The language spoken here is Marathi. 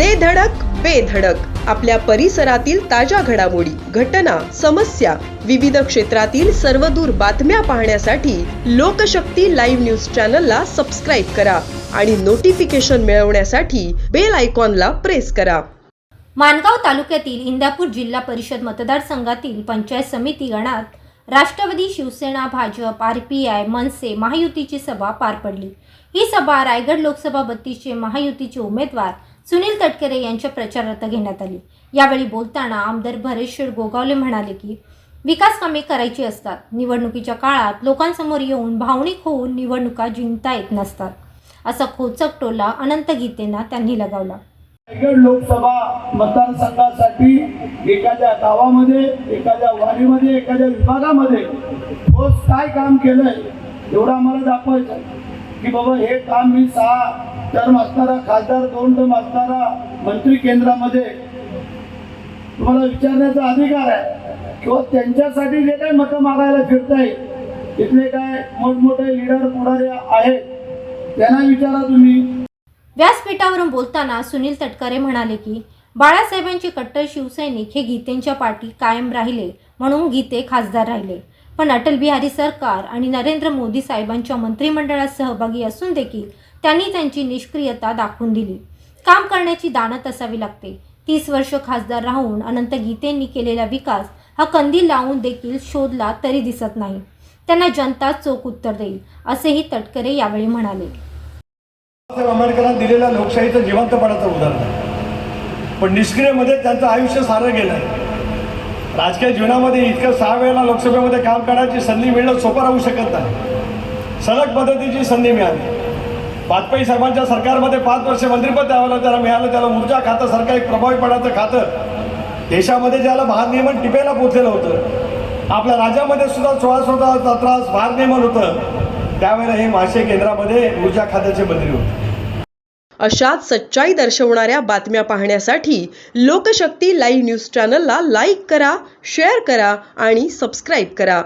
दे धडक बेधडक आपल्या परिसरातील ताज्या घडामोडी घटना समस्या विविध क्षेत्रातील सर्वदूर बातम्या पाहण्यासाठी लोकशक्ती लाईव्ह न्यूज चॅनलला सबस्क्राईब करा आणि नोटिफिकेशन मिळवण्यासाठी बेल आयकॉनला प्रेस करा. मानगाव तालुक्यातील इंदापूर जिल्हा परिषद मतदारसंघातील पंचायत समिती गणात Rashtrawadi Shivsena Bhajap R P I Manse महायुतीची सभा पार पडली. ही सभा रायगड लोकसभा बत्तीसचे महायुतीचे उमेदवार सुनील तटकरे यांच्या प्रचारार्थ घेण्यात आली. यावेळी बोलताना आमदार भरेश्वर गोगावले म्हणाले की विकास कामे करायची असतात. निवडणुकीच्या काळात लोकांसमोर येऊन भावनिक होऊन निवडणुका जिंकता येत नसतात. असा खोचक टोला अनंत गीतेंना त्यांनी लगावला. रायगड लोकसभा मतदारसंघासाठी एखाद्या गावामध्ये एखाद्या वाडीमध्ये एखाद्या विभागामध्ये ठोस काय काम केलंय एवढं आम्हाला दाखवायचं की बाबा हे काम मी सहा टर्म असणारा खासदार दोन टर्म असणारा मंत्री केंद्रामध्ये तुम्हाला विचारण्याचा अधिकार आहे. किंवा त्यांच्यासाठी जे काही मतं मागायला फिरताय इथले काय मोठमोठे लिडर पुढारे आहेत त्यांना विचारा तुम्ही. व्यासपीठावरून बोलताना सुनील तटकरे म्हणाले की बाळासाहेबांचे कट्टर शिवसैनिक हे गीतेंच्या पाठी कायम राहिले म्हणून गीते खासदार राहिले. पण अटल बिहारी सरकार आणि नरेंद्र मोदी साहेबांच्या मंत्रिमंडळात सहभागी असून देखील त्यांनी त्यांची निष्क्रियता दाखवून दिली. काम करण्याची दानत असावी लागते. तीस वर्ष खासदार राहून अनंत गीतेंनी केलेला विकास हा कंदील लावून देखील शोधला तरी दिसत नाही. त्यांना जनता चोख उत्तर देईल असेही तटकरे यावेळी म्हणाले. बाबासाहेब आंबेडकरांनी दिलेल्या लोकशाहीचं जिवंतपणाचं उदाहरण आहे. पण निष्क्रियमध्ये त्यांचं आयुष्य सारं गेलं राजकीय जीवनामध्ये इतकं सहा वेळेला लोकसभेमध्ये काम करण्याची संधी मिळणं सोपं राहू शकत नाही. सलग पद्धतीची संधी मिळाली. वाजपेयी साहेबांच्या सरकारमध्ये पाच वर्ष मंत्रिपद द्यावं त्याला मिळालं त्याला ऊर्जा खातं सरकार एक प्रभावीपणाचं खातं. देशामध्ये ज्याला भारनियमन टिपेला पोचलेलं होतं आपल्या राज्यामध्ये सुद्धा सोळा सोळा त्रास भारनियमन होतं. त्यावेळेला हे मासे केंद्रामध्ये ऊर्जा खात्याचे मंत्री होते. अशाच सच्चाई दर्शवणाऱ्या बातम्या पाहण्यासाठी लोकशक्ती लाईव्ह न्यूज चॅनलला लाईक करा शेअर करा आणि सबस्क्राईब करा.